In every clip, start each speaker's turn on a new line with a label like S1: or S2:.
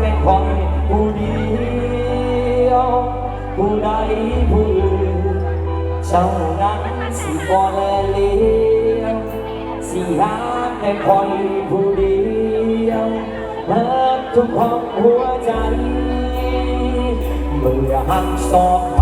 S1: เป็นคนผู้เดียวผู้ใดผู้อื่นเจ้านั้นสิบ่แลเลี้ยงสิหาเป็นคนผู้เดียวเลิกทุกของหัวใจเมื่อหักสอบ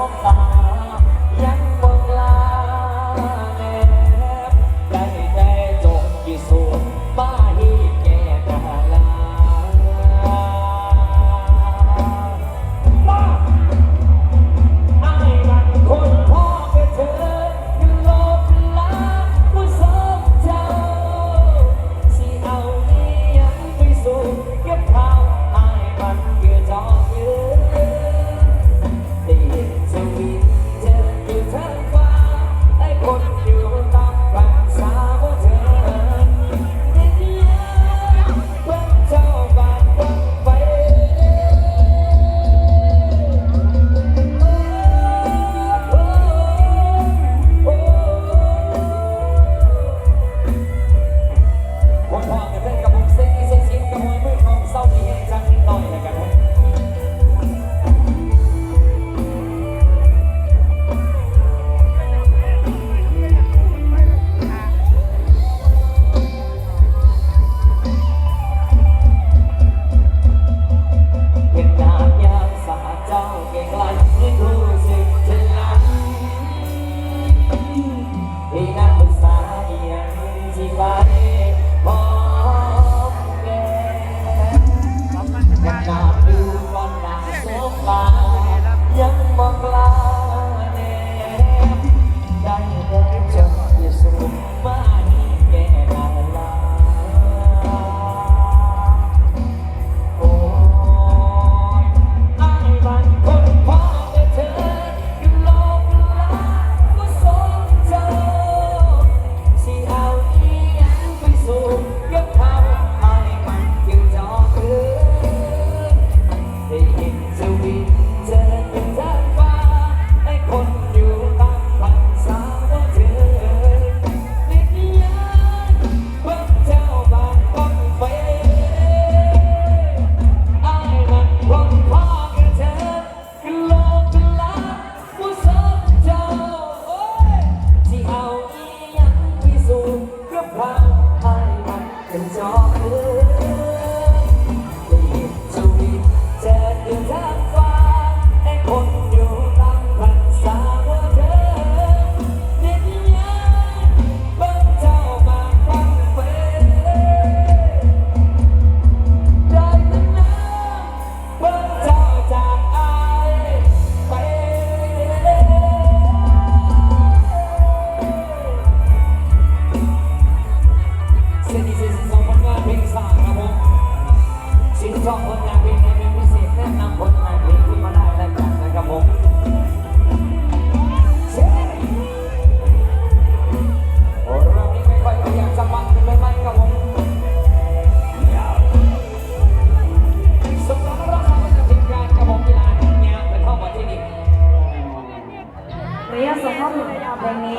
S1: Opa. สองคนน